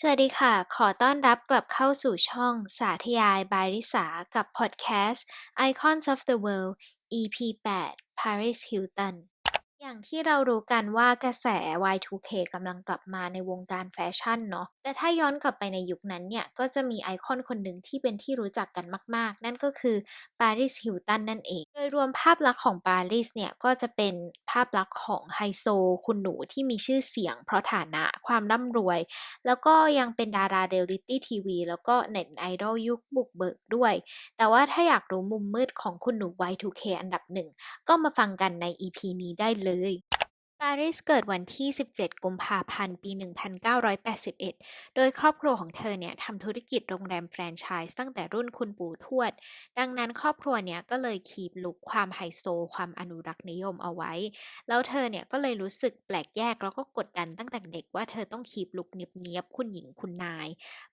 สวัสดีค่ะ ขอต้อนรับกลับเข้าสู่ช่องสาธยายบายริสากับพอดแคสต์ Icons of the World EP 8 Paris Hilton อย่างที่เรารู้กันว่ากระแส Y2K กำลังกลับมาในวงการแฟชั่นเนาะ แต่ถ้าย้อนกลับไปในยุคนั้นเนี่ย ก็จะมีไอคอนคนหนึ่งที่เป็นที่รู้จักกันมากๆ นั่นก็คือปาริสฮิลตันนั่นเอง โดยรวมภาพลักษณ์ของปาริสเนี่ย ก็จะเป็นภาพลักษณ์ของไฮโซ คุณหนูที่มีชื่อเสียง เพราะฐานะความร่ำรวย แล้วก็ยังเป็นดาราเรียลลิตี้ทีวีแล้วก็เน็ตไอดอลยุคบุกเบิกด้วย แต่ว่าถ้าอยากรู้มุมมืดของคุณหนู Y2K อันดับหนึ่งก็มาฟังกันใน EP นี้ได้เลย le di ปาริสเกิดวันที่ 17 กุมภาพันธ์ ปี 1981 โดยครอบครัวของเธอเนี่ยทำธุรกิจโรงแรมแฟรนไชส์ตั้งแต่รุ่นคุณปู่ทวด ดังนั้นครอบครัวเนี่ยก็เลยคีบลุกความไฮโซ ความอนุรักษ์นิยมเอาไว้ แล้วเธอเนี่ยก็เลยรู้สึกแปลกแยกแล้วก็กดดันตั้งแต่เด็กว่าเธอต้องคีบลุกเนียบๆคุณหญิงคุณนาย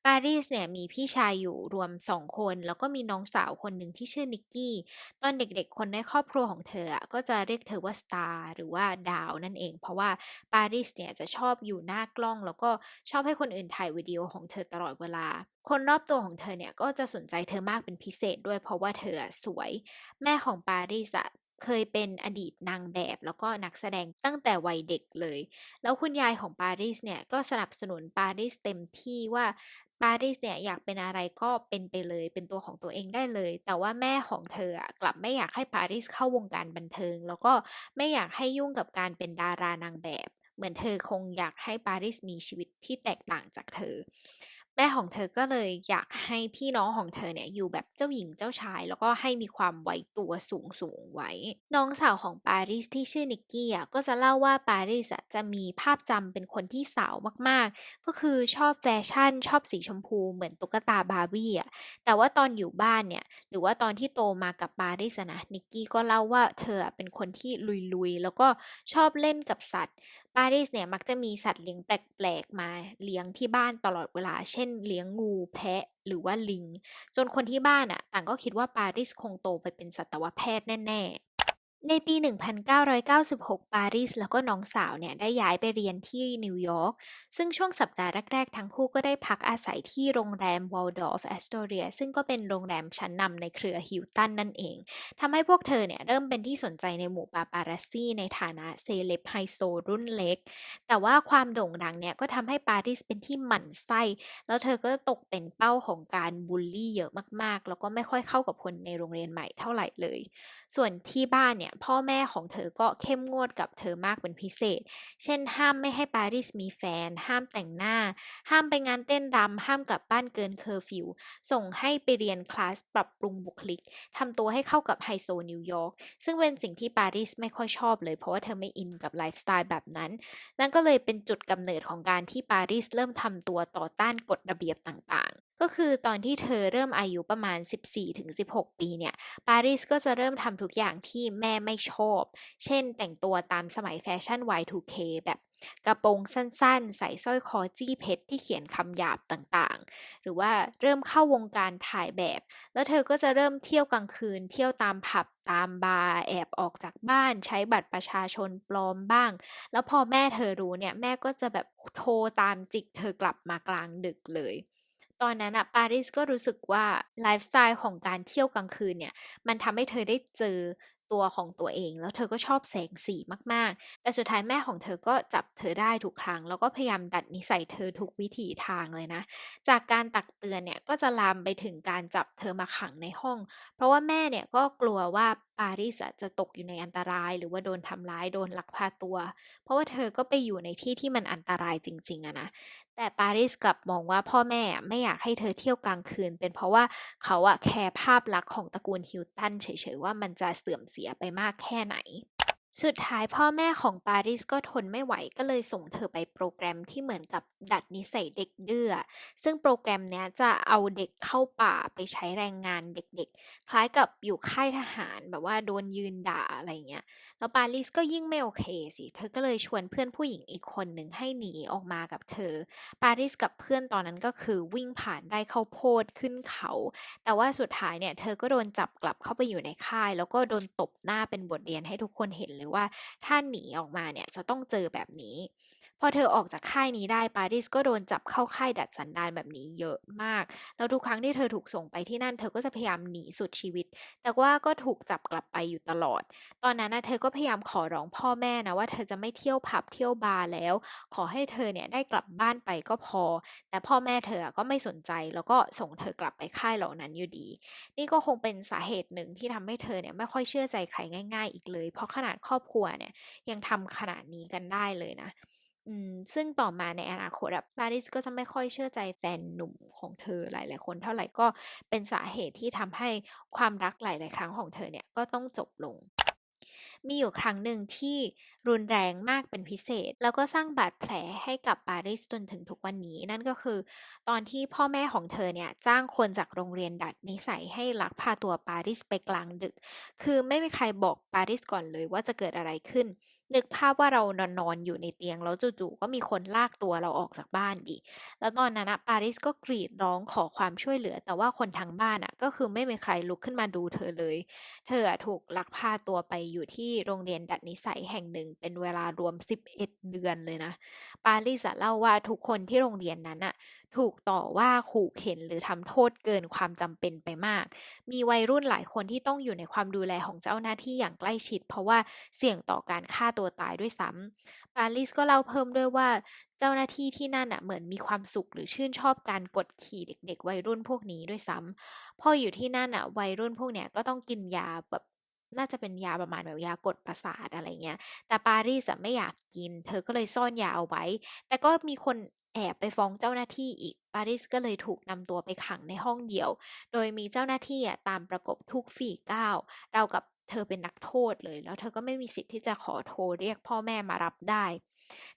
ปารีสเนี่ยมีพี่ชายอยู่รวมสองคน แล้วก็มีน้องสาวคนหนึ่งที่ชื่อนิกกี้ ตอนเด็กๆ คนในครอบครัวของเธออะก็จะเรียกเธอว่าสตาร์หรือว่าดาวนั่นเอง เพราะว่าปารีสเนี่ยจะชอบอยู่หน้ากล้อง แล้วก็ชอบให้คนอื่นถ่ายวิดีโอของเธอตลอดเวลา คนรอบตัวของเธอเนี่ยก็จะสนใจเธอมากเป็นพิเศษด้วยเพราะว่าเธอสวย แม่ของปารีสอะเคยเป็นอดีตนางแบบแล้วก็นักแสดงตั้งแต่วัยเด็กเลย แล้วคุณยายของปารีสเนี่ยก็สนับสนุนปารีสเต็มที่ว่า ปารีสเนี่ยอยากเป็นอะไรก็เป็นไปเลย เป็นตัวของตัวเองได้เลย แต่ว่าแม่ของเธออะกลับไม่อยากให้ปารีสเข้าวงการบันเทิง แล้วก็ไม่อยากให้ยุ่งกับการเป็นดารานางแบบ เหมือนเธอคงอยากให้ปารีสมีชีวิตที่แตกต่างจากเธอ แม่ของเธอก็เลยอยากให้พี่น้องของเธอเนี่ยอยู่แบบเจ้าหญิงเจ้าชาย แล้วก็ให้มีความไว้ตัวสูงสูงไว้ น้องสาวของปารีสที่ชื่อนิกกี้อะก็จะเล่าว่าปารีสอะจะมีภาพจำเป็นคนที่สาวมากๆ ก็คือชอบแฟชั่น ชอบสีชมพูเหมือนตุ๊กตาบาร์บี้อะแต่ว่าตอนอยู่บ้านเนี่ยหรือว่าตอนที่โตมากับปารีสนะนิกกี้ก็เล่าว่าเธอเป็นคนที่ลุยๆแล้วก็ชอบเล่นกับสัตว์ ปารีสเนี่ยมักจะมีสัตว์เลี้ยงแปลกๆมาเลี้ยงที่บ้านตลอดเวลา เช่น เลี้ยงงูแพะหรือว่าลิง จนคนที่บ้านอะต่างก็คิดว่าปารีสคงโตไปเป็นสัตวแพทย์แน่ๆ ในปี 1996 ปารีสแล้วก็น้องสาวเนี่ยได้ย้ายไปเรียนที่นิวยอร์ก ซึ่งช่วงสัปดาห์แรก ๆ ทั้งคู่ก็ได้พักอาศัยที่โรงแรม Waldorf Astoria ซึ่งก็เป็นโรงแรมชั้นนำในเครือฮิลตันนั่นเอง ทำให้พวกเธอเนี่ยเริ่มเป็นที่สนใจในหมู่ปาปารัสซี่ในฐานะเซเลบไฮโซรุ่นเล็ก แต่ว่าความโด่งดังเนี่ยก็ทำให้ปารีสเป็นที่หมั่นไส้ แล้วเธอก็ตกเป็นเป้าของการบูลลี่เยอะมากๆ แล้วก็ไม่ค่อยเข้ากับคนในโรงเรียนใหม่เท่าไหร่เลย ส่วนที่บ้านเนี่ยพ่อแม่ของเธอก็เข้มงวดกับเธอมากเป็นพิเศษ เช่น ห้ามไม่ให้ปารีสมีแฟน ห้ามแต่งหน้า ห้ามไปงานเต้นรำห้ามกลับบ้านเกินเคอร์ฟิว ส่งให้ไปเรียนคลาสปรับปรุงบุคลิกทำตัวให้เข้ากับไฮโซนิวยอร์กซึ่งเป็นสิ่งที่ปารีสไม่ค่อยชอบเลยเพราะว่าเธอไม่อินกับไลฟ์สไตล์แบบนั้น นั่นก็เลยเป็นจุดกำเนิดของการที่ปารีสเริ่มทำตัวต่อต้านกฎระเบียบต่างก็คือตอนที่เธอเริ่มอายุประมาณ 14-16 ปีเนี่ย ปารีสก็จะเริ่มทำทุกอย่างที่แม่ไม่ชอบ เช่นแต่งตัวตามสมัยแฟชั่น Y2K แบบกระโปรงสั้นๆ ใส่สร้อยคอจี้เพชรที่เขียนคำหยาบต่างๆ หรือว่าเริ่มเข้าวงการถ่ายแบบ แล้วเธอก็จะเริ่มเที่ยวกลางคืน เที่ยวตามผับตามบาร์แอบออกจากบ้าน ใช้บัตรประชาชนปลอมบ้าง แล้วพอแม่เธอรู้เนี่ย แม่ก็จะแบบโทรตามจิกเธอกลับมากลางดึกเลย ตอนนั้นอะปารีสก็รู้สึกว่าไลฟ์สไตล์ของการเที่ยวกลางคืนเนี่ย มันทำให้เธอได้เจอตัวของตัวเอง แล้วเธอก็ชอบแสงสีมากๆ แต่สุดท้ายแม่ของเธอก็จับเธอได้ทุกครั้ง แล้วก็พยายามดัดนิสัยเธอทุกวิถีทางเลยนะ จากการตักเตือนเนี่ยก็จะลามไปถึงการจับเธอมาขังในห้อง เพราะว่าแม่เนี่ยก็กลัวว่าปารีสจะตกอยู่ในอันตราย หรือว่าโดนทำร้ายโดนลักพาตัว เพราะว่าเธอก็ไปอยู่ในที่ที่มันอันตรายจริงๆอะนะแต่ปารีสกลับมองว่าพ่อแม่ไม่อยากให้เธอเที่ยวกลางคืน เป็นเพราะว่าเขาอะแคร์ภาพลักษณ์ของตระกูลฮิลตันเฉยๆว่ามันจะเสื่อมเสียไปมากแค่ไหน สุดท้ายพ่อแม่ของปารีสก็ทนไม่ไหวก็เลยส่งเธอไปโปรแกรมที่เหมือนกับดัดนิสัยเด็กดื้อ ซึ่งโปรแกรมเนี้ยจะเอาเด็กเข้าป่าไปใช้แรงงานเด็กๆ คล้ายกับอยู่ค่ายทหารแบบว่าโดนยืนด่าอะไรเงี้ย แล้วปารีสก็ยิ่งไม่โอเคสิ เธอก็เลยชวนเพื่อนผู้หญิงอีกคนหนึ่งให้หนีออกมากับเธอ ปารีสกับเพื่อนตอนนั้นก็คือวิ่งผ่านไร่ข้าโพดขึ้นเขา แต่ว่าสุดท้ายเนี่ยเธอก็โดนจับกลับเข้าไปอยู่ในค่าย แล้วก็โดนตบหน้าเป็นบทเรียนให้ทุกคนเห็นเลยว่าถ้าหนีออกมาเนี่ยจะต้องเจอแบบนี้ พอเธอออกจากค่ายนี้ได้ปาริสก็โดนจับเข้าค่ายดัดสันดานแบบนี้เยอะมาก แล้วทุกครั้งที่เธอถูกส่งไปที่นั่น เธอก็จะพยายามหนีสุดชีวิต แต่ว่าก็ถูกจับกลับไปอยู่ตลอด ตอนนั้นนะเธอก็พยายามขอร้องพ่อแม่นะว่าเธอจะไม่เที่ยวผับเที่ยวบาร์แล้ว ขอให้เธอเนี่ยได้กลับบ้านไปก็พอ แต่พ่อแม่เธอก็ไม่สนใจแล้วก็ส่งเธอกลับไปค่ายเหล่านั้นอยู่ดี นี่ก็คงเป็นสาเหตุหนึ่งที่ทำให้เธอเนี่ยไม่ค่อยเชื่อใจใครง่าย ๆ อีกเลย เพราะขนาดครอบครัวเนี่ยยังทำขนาดนี้กันได้เลยนะ อืมซึ่งต่อมาในอนาคตอะปาริสก็จะไม่ค่อยเชื่อใจแฟนหนุ่มของเธอหลาย ๆ คนเท่าไหร่ก็เป็นสาเหตุที่ทำให้ความรักหลาย ๆ ครั้งของเธอเนี่ยก็ต้องจบลง มีอยู่ครั้งหนึ่งที่รุนแรงมากเป็นพิเศษ แล้วก็สร้างบาดแผลให้กับปาริสจนถึงทุกวันนี้ นั่นก็คือ ตอนที่พ่อแม่ของเธอเนี่ยจ้างคนจากโรงเรียนดัดนิสัยให้ลักพาตัวปาริสไปกลางดึก คือไม่มีใครบอกปาริสก่อนเลยว่าจะเกิดอะไรขึ้น นึกภาพว่าเรานอนนอนอยู่ในเตียง แล้วจู่ๆก็มีคนลากตัวเราออกจากบ้านดิแล้วตอนนั้นนะปาริสก็กรีดร้องขอความช่วยเหลือ แต่ว่าคนทางบ้านอะก็คือไม่มีใครลุกขึ้นมาดูเธอเลย เธอถูกลักพาตัวไปอยู่ที่โรงเรียนดัดนิสัยแห่งหนึ่ง เป็นเวลารวม 11 เดือนเลยนะ ปาริสเล่าว่าทุกคนที่โรงเรียนนั้นอะถูกต่อว่าขู่เข็นหรือทำโทษเกินความจำเป็นไปมาก มีวัยรุ่นหลายคนที่ต้องอยู่ในความดูแลของเจ้าหน้าที่อย่างใกล้ชิด เพราะว่าเสี่ยงต่อการฆ่าตัวตายด้วยซ้ำปาริสก็เล่าเพิ่มด้วยว่าเจ้าหน้าที่ที่นั่นอะเหมือนมีความสุขหรือชื่นชอบการกดขี่เด็ก ๆ วัยรุ่นพวกนี้ด้วยซ้ำพออยู่ที่นั่นอะวัยรุ่นพวกเนี้ยก็ต้องกินยาแบบน่าจะเป็นยาประมาณแบบยากดประสาทอะไรเงี้ย แต่ปารีสไม่อยากกิน เธอก็เลยซ่อนยาเอาไว้ แต่ก็มีคน แอบไปฟ้องเจ้าหน้าที่อีก ปาริสก็เลยถูกนำตัวไปขังในห้องเดียว โดยมีเจ้าหน้าที่ตามประกบทุกฝีก้าวเรากับเธอเป็นนักโทษเลย แล้วเธอก็ไม่มีสิทธิ์ที่จะขอโทรเรียกพ่อแม่มารับได้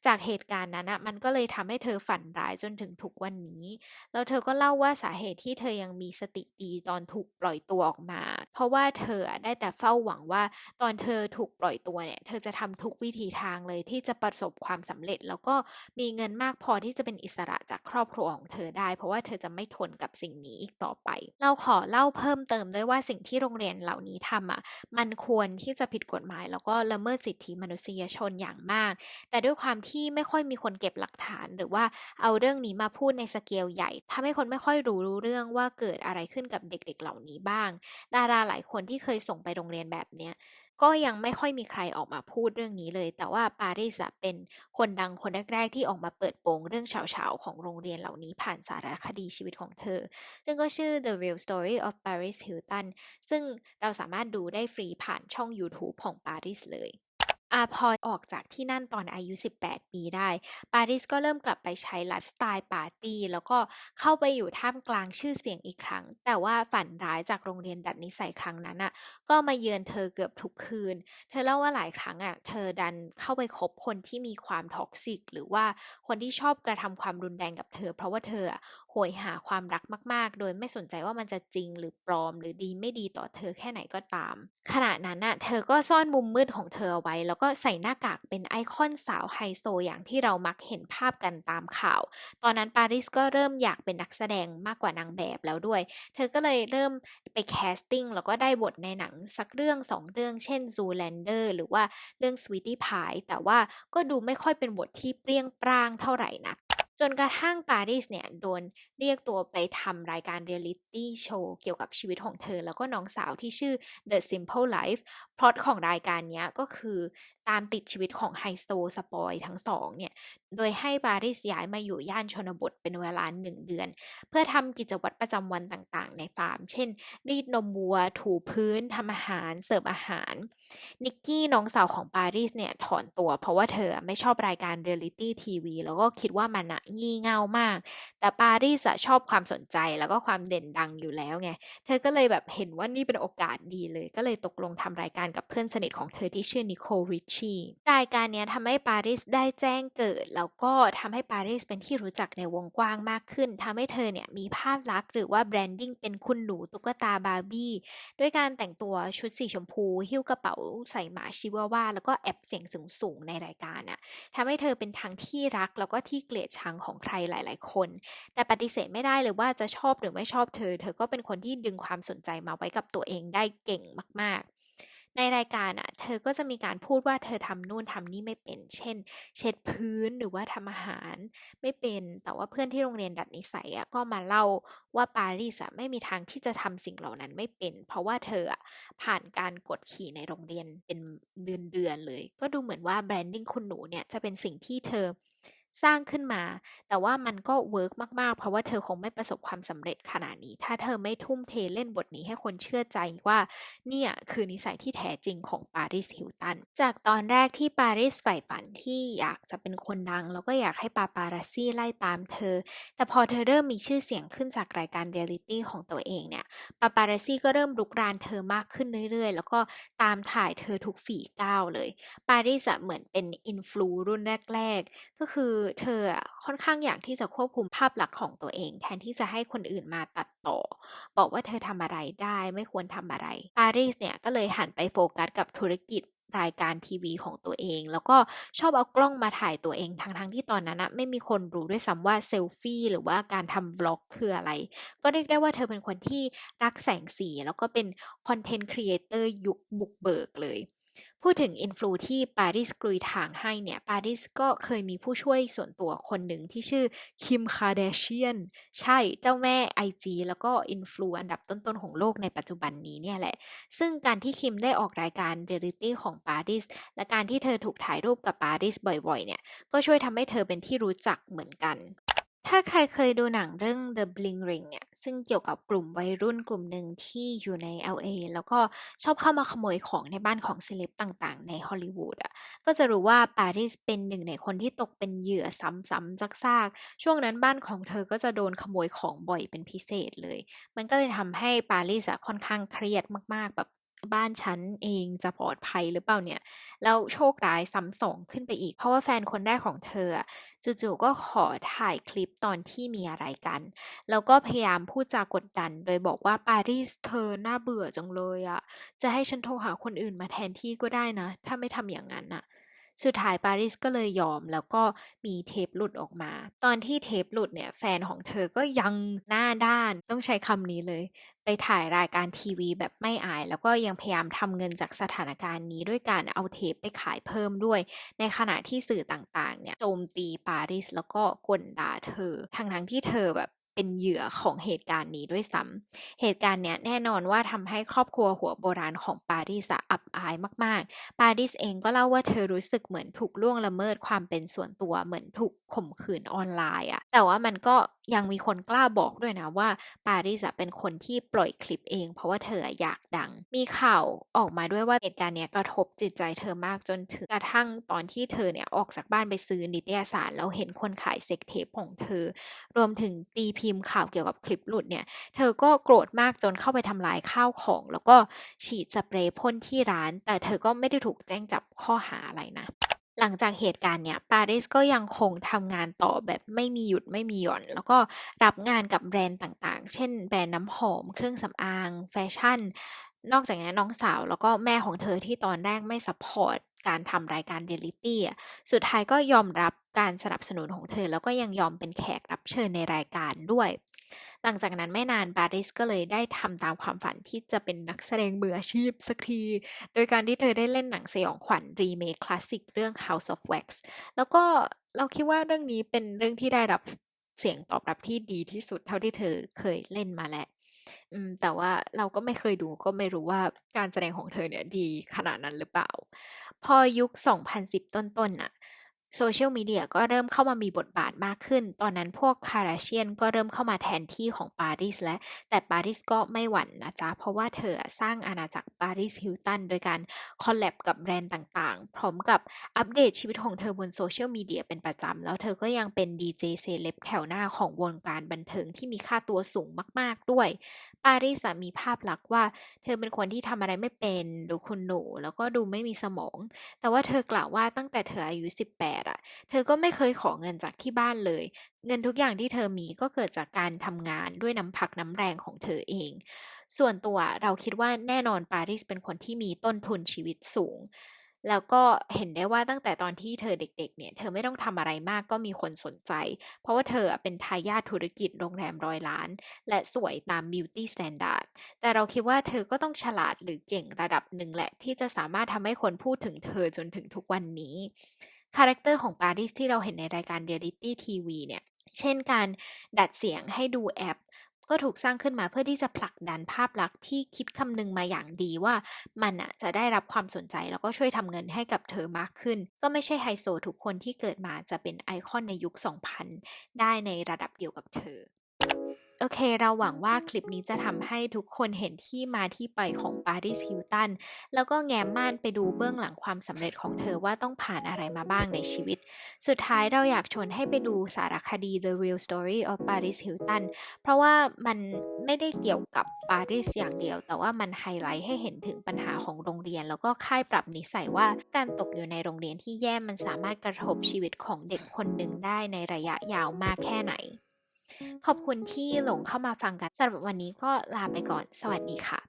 จากเหตุการณ์นั้นนะมันก็เลยทำให้เธอฝันร้ายจนถึงทุกวันนี้ แล้วเธอก็เล่าว่าสาเหตุที่เธอยังมีสติดีตอนถูกปล่อยตัวออกมา เพราะว่าเธอได้แต่เฝ้าหวังว่าตอนเธอถูกปล่อยตัวเนี่ย เธอจะทำทุกวิธีทางเลยที่จะประสบความสำเร็จ แล้วก็มีเงินมากพอที่จะเป็นอิสระจากครอบครัวของเธอได้ เพราะว่าเธอจะไม่ทนกับสิ่งนี้อีกต่อไป เราขอเล่าเพิ่มเติมด้วยว่าสิ่งที่โรงเรียนเหล่านี้ทำอะมันควรที่จะผิดกฎหมาย แล้วก็ละเมิดสิทธิมนุษยชนอย่างมาก แต่ด้วยความที่ไม่ค่อยมีคนเก็บหลักฐาน หรือว่าเอาเรื่องนี้มาพูดในสเกลใหญ่ทำให้คนไม่ค่อยรู้รู้เรื่องว่าเกิดอะไรขึ้นกับเด็ก ๆ เหล่านี้บ้าง ดาราหลายคนที่เคยส่งไปโรงเรียนแบบเนี้ยก็ยังไม่ค่อยมีใครออกมาพูดเรื่องนี้เลย แต่ว่าปาริสเป็นคนดังคนแรกๆ ที่ออกมาเปิดโปงเรื่องเฉาๆของโรงเรียนเหล่านี้ผ่านสารคดีชีวิตของเธอ ซึ่งก็ชื่อ The Real Story of Paris Hilton ซึ่งเราสามารถดูได้ฟรีผ่านช่อง YouTube ของปาริสเลย อาพอออกจากที่นั่นตอนอายุ 18 ปีได้ ปาริสก็เริ่มกลับไปใช้ไลฟ์สไตล์ปาร์ตี้แล้วก็เข้าไปอยู่ท่ามกลางชื่อเสียงอีกครั้ง แต่ว่าฝันร้ายจากโรงเรียนดัดนิสัยครั้งนั้นอะ ก็มาเยือนเธอเกือบทุกคืน เธอเล่าว่าหลายครั้งอะ เธอดันเข้าไปคบคนที่มีความท็อกซิก หรือว่าคนที่ชอบกระทำความรุนแรงกับเธอ เพราะว่าเธอ ยหาความรักมาก ๆ โดยไม่สนใจว่ามันจะจริงหรือปลอม หรือดีไม่ดีต่อเธอแค่ไหนก็ตาม ขณะนั้นอะเธอก็ซ่อนมุมมืดของเธอเอาไว้ แล้วก็ใส่หน้ากากเป็นไอคอนสาวไฮโซอย่างที่เรามักเห็นภาพกันตามข่าว ตอนนั้นปาริสก็เริ่มอยากเป็นนักแสดงมากกว่านางแบบแล้วด้วย เธอก็เลยเริ่มไปแคสติ้งแล้วก็ได้บทในหนังสักเรื่องสองเรื่อง เช่น Zoolander หรือว่าเรื่อง Sweetie Pie แต่ว่าก็ดูไม่ค่อยเป็นบทที่เปรี้ยงปร้างเท่าไหร่นัก จนกระทั่งปารีสเนี่ยโดนเรียกตัวไปทำรายการเรียลิตี้โชว์เกี่ยวกับชีวิตของเธอ แล้วก็น้องสาวที่ชื่อ The Simple Life พล็อตของรายการนี้ก็คือ ตามติดชีวิตของไฮโซสปอยทั้งสองเนี่ย โดยให้ปาริสย้ายมาอยู่ย่านชนบทเป็นเวลาหนึ่งเดือน เพื่อทำกิจวัตรประจำวันต่างๆ ในฟาร์ม เช่น รีดนมวัว ถูพื้นทำอาหาร เสิร์ฟอาหาร นิกกี้น้องสาวของปาริสเนี่ยถอนตัวเพราะว่าเธอไม่ชอบรายการเรียลิตี้ทีวีแล้วก็คิดว่ามันอะงี่เง่ามาก แต่ปาริสชอบความสนใจแล้วก็ความเด่นดังอยู่แล้วไง เธอก็เลยแบบเห็นว่านี่เป็นโอกาสดีเลย ก็เลยตกลงทำรายการกับเพื่อนสนิทของเธอที่ชื่อนิโคลริชชีรายการนี้ทำให้ปาริสได้แจ้งเกิด แล้วก็ทำให้ปาริสเป็นที่รู้จักในวงกว้างมากขึ้นทำให้เธอเนี่ยมีภาพลักษณ์หรือว่าแบรนดิ้งเป็นคุณหนูตุ๊กตาบาร์บี้ด้วยการแต่งตัวชุดสีชมพู หิ้วกระเป๋าใส่หมาชิวาว่า แล้วก็แอบเสียงสูงๆในรายการน่ะทำให้เธอเป็นทั้งที่รักแล้วก็ที่เกลียดชังของใครหลาย ๆ คน แต่ปฏิเสธไม่ได้เลยว่าจะชอบหรือไม่ชอบเธอ เธอก็เป็นคนที่ดึงความสนใจมาไว้กับตัวเองได้เก่งมาก ๆ ในรายการอะเธอก็จะมีการพูดว่าเธอทำนู่นทำนี่ไม่เป็น เช่น เช็ดพื้นหรือว่าทำอาหารไม่เป็น แต่ว่าเพื่อนที่โรงเรียนดัดนิสัยอะก็มาเล่าว่าปารีสอะไม่มีทางที่จะทำสิ่งเหล่านั้นไม่เป็น เพราะว่าเธออะผ่านการกดขี่ในโรงเรียนเป็นเดือนๆเลย ก็ดูเหมือนว่าแบรนดิ้งคุณหนูเนี่ยจะเป็นสิ่งที่เธอ สร้างขึ้นมา แต่ว่ามันก็เวิร์กมาก ๆ เพราะว่าเธอคงไม่ประสบความสำเร็จขนาดนี้ ถ้าเธอไม่ทุ่มเทเล่นบทนี้ให้คนเชื่อใจว่า เนี่ยคือนิสัยที่แท้จริงของปาริสฮิลตัน จากตอนแรกที่ปาริสใฝ่ฝันที่อยากจะเป็นคนดัง แล้วก็อยากให้ปาปาราซี่ไล่ตามเธอ แต่พอเธอเริ่มมีชื่อเสียงขึ้นจากรายการเรียลิตี้ของตัวเองเนี่ย ปาปาราซี่ก็เริ่มลุกรานเธอมากขึ้นเรื่อย ๆ แล้วก็ตามถ่ายเธอทุกฝีก้าวเลย ปาริสเหมือนเป็นอินฟลูรุ่นแรก ๆ ก็คือเธอค่อนข้างอยากที่จะควบคุมภาพลักษณ์ของตัวเอง แทนที่จะให้คนอื่นมาตัดต่อ บอกว่าเธอทำอะไรได้ไม่ควรทำอะไรปารีสเนี่ยก็เลยหันไปโฟกัสกับธุรกิจรายการทีวีของตัวเอง แล้วก็ชอบเอากล้องมาถ่ายตัวเองทั้งๆทที่ตอนนั้นนะไม่มีคนรู้ด้วยซ้ำว่าเซลฟี่หรือว่าการทำวล็อกคืออะไร ก็เรียกได้ว่าเธอเป็นคนที่รักแสงสี แล้วก็เป็นคอนเทนต์ครีเอเตอร์ยุคบุกเบิกเลย พูดถึงอินฟลูที่ปาริสกลุยทางให้เนี่ยปาริสก็เคยมีผู้ช่วยส่วนตัวคนหนึ่งที่ชื่อคิมคาเดเชียนใช่เจ้าแม่ IG แล้วก็อินฟลูอันดับต้นๆของโลกในปัจจุบันนี้เนี่ยแหละ ซึ่งการที่คิมได้ออกรายการเรียลิตี้ของปาริสและการที่เธอถูกถ่ายรูปกับปาริสบ่อยๆเนี่ยก็ช่วยทำให้เธอเป็นที่รู้จักเหมือนกัน ถ้าใครเคยดูหนังเรื่อง The Bling Ring เนี่ย ซึ่งเกี่ยวกับกลุ่มวัยรุ่นกลุ่มหนึ่งที่อยู่ใน LA แล้วก็ชอบเข้ามาขโมยของในบ้านของเซเลบต่างๆ ในฮอลลีวูดอะ ก็จะรู้ว่าปารีสเป็นหนึ่งในคนที่ตกเป็นเหยื่อซ้ำๆซากๆ ช่วงนั้นบ้านของเธอก็จะโดนขโมยของบ่อยเป็นพิเศษเลย มันก็เลยทำให้ปารีสค่อนข้างเครียดมากๆ แบบ บ้านฉันเองจะปลอดภัยหรือเปล่าเนี่ย แล้วโชคร้ายซ้ำสองขึ้นไปอีก เพราะว่าแฟนคนแรกของเธอจู่ๆก็ขอถ่ายคลิปตอนที่มีอะไรกัน แล้วก็พยายามพูดจากดดัน โดยบอกว่าปารีสเธอน่าเบื่อจังเลยอะจะให้ฉันโทรหาคนอื่นมาแทนที่ก็ได้นะ ถ้าไม่ทำอย่างนั้นอะ สุดท้ายปาริสก็เลยยอมแล้วก็มีเทปหลุดออกมา ตอนที่เทปหลุดเนี่ยแฟนของเธอก็ยังหน้าด้านต้องใช้คำนี้เลย ไปถ่ายรายการทีวีแบบไม่อาย แล้วก็ยังพยายามทำเงินจากสถานการณ์นี้ด้วยการเอาเทปไปขายเพิ่มด้วย ในขณะที่สื่อต่างๆเนี่ยโจมตีปารีสแล้วก็กลด่าเธอทั้งทั้งที่เธอแบบ เป็นเหยื่อของเหตุการณ์นี้ด้วยซ้ำเหตุการณ์เนี้ยแน่นอนว่าทำให้ครอบครัวหัวโบราณของปารีสอับอายมากๆ ปารีสเองก็เล่าว่าเธอรู้สึกเหมือนถูกล่วงละเมิดความเป็นส่วนตัวเหมือนถูกข่มขืนออนไลน์อะแต่ว่ามันก็ ยังมีคนกล้าบอกด้วยนะว่าปารีสเป็นคนที่ปล่อยคลิปเอง เพราะว่าเธออยากดัง มีข่าวออกมาด้วยว่าเหตุการณ์เนี้ยกระทบจิตใจเธอมากจนถึงกระทั่งตอนที่เธอเนี่ยออกจากบ้านไปซื้อนิตยสารแล้วเห็นคนขายเซ็กเทปของเธอ รวมถึงตีพิมพ์ข่าวเกี่ยวกับคลิปหลุดเนี่ย เธอก็โกรธมากจนเข้าไปทำลายข้าวของ แล้วก็ฉีดสเปรย์พ่นที่ร้าน แต่เธอก็ไม่ได้ถูกแจ้งจับข้อหาอะไรนะ หลังจากเหตุการณ์เนี่ยปาริสก็ยังคงทำงานต่อแบบไม่มีหยุดไม่มีหย่อน แล้วก็รับงานกับแบรนด์ต่างๆ เช่น แบรนด์น้ำหอม เครื่องสำอาง แฟชั่น นอกจากนี้น้องสาวแล้วก็แม่ของเธอที่ตอนแรกไม่ซัพพอร์ตการทำรายการเรียลิตี้สุดท้ายก็ยอมรับการสนับสนุนของเธอ แล้วก็ยังยอมเป็นแขกรับเชิญในรายการด้วย หลังจากนั้นไม่นานปาริสก็เลยได้ทำตามความฝันที่จะเป็นนักแสดงมืออาชีพสักที โดยการที่เธอได้เล่นหนังสยองขวัญรีเมคคลาสสิกเรื่อง House of Wax แล้วก็เราคิดว่าเรื่องนี้เป็นเรื่องที่ได้รับเสียงตอบรับที่ดีที่สุดเท่าที่เธอเคยเล่นมาแล้วแต่ว่าเราก็ไม่เคยดูก็ไม่รู้ว่าการแสดงของเธอเนี่ยดีขนาดนั้นหรือเปล่า พอยุค 2010 ต้นๆน่ะ โซเชียลมีเดียก็เริ่มเข้ามามีบทบาทมากขึ้น ตอนนั้นพวกคาราเชียนก็เริ่มเข้ามาแทนที่ของปารีสและ แต่ปารีสก็ไม่หวั่นนะจ๊ะ เพราะว่าเธอสร้างอาณาจักรปารีสฮิลตันโดยการคอลแลบกับแบรนด์ต่างๆ พร้อมกับอัปเดตชีวิตของเธอบนโซเชียลมีเดียเป็นประจำ แล้วเธอก็ยังเป็นดีเจเซเลบแถวหน้าของวงการบันเทิงที่มีค่าตัวสูงมากๆด้วย ปารีสมีภาพลักษณ์ว่า เธอเป็นคนที่ทำอะไรไม่เป็นดูคุณหนูแล้วก็ดูไม่มีสมอง แต่ว่าเธอกล่าวว่าตั้งแต่เธออายุ 18อะ เธอก็ไม่เคยขอเงินจากที่บ้านเลย เงินทุกอย่างที่เธอมีก็เกิดจากการทำงานด้วยน้ำพักน้ำแรงของเธอเอง ส่วนตัวเราคิดว่าแน่นอนปารีสเป็นคนที่มีต้นทุนชีวิตสูง แล้วก็เห็นได้ว่าตั้งแต่ตอนที่เธอเด็กๆ เนี่ย เธอไม่ต้องทำอะไรมากก็มีคนสนใจ เพราะว่าเธอเป็นทายาทธุรกิจโรงแรมร้อยล้าน และสวยตาม Beauty Standard แต่เราคิดว่าเธอก็ต้องฉลาดหรือเก่งระดับหนึ่งแหละ ที่จะสามารถทำให้คนพูดถึงเธอจนถึงทุกวันนี้ คาแรคเตอร์ของปาริสที่เราเห็นในรายการเรียลิตี้ทีวีเนี่ย เช่นการดัดเสียงให้ดูแอป ก็ถูกสร้างขึ้นมาเพื่อที่จะผลักดันภาพลักษณ์ที่คิดคำนึงมาอย่างดีว่ามันอะจะได้รับความสนใจแล้วก็ช่วยทำเงินให้กับเธอมากขึ้น ก็ไม่ใช่ไฮโซทุกคนที่เกิดมาจะเป็นไอคอนในยุค 2000 ได้ในระดับเดียวกับเธอ โอเค เราหวังว่าคลิปนี้จะทำให้ทุกคนเห็นที่มาที่ไปของปาริสฮิลตัน แล้วก็แง้มม่านไปดูเบื้องหลังความสำเร็จของเธอว่าต้องผ่านอะไรมาบ้างในชีวิต สุดท้ายเราอยากชวนให้ไปดูสารคดี The Real Story of Paris Hilton เพราะว่ามันไม่ได้เกี่ยวกับปารีสอย่างเดียว แต่ว่ามันไฮไลท์ให้เห็นถึงปัญหาของโรงเรียน แล้วก็ค่ายปรับนิสัยว่าการตกอยู่ในโรงเรียนที่แย่มันสามารถกระทบชีวิตของเด็กคนหนึ่งได้ในระยะยาวมากแค่ไหน ขอบคุณที่หลงเข้ามาฟังกันสำหรับวันนี้ก็ลาไปก่อน สวัสดีค่ะ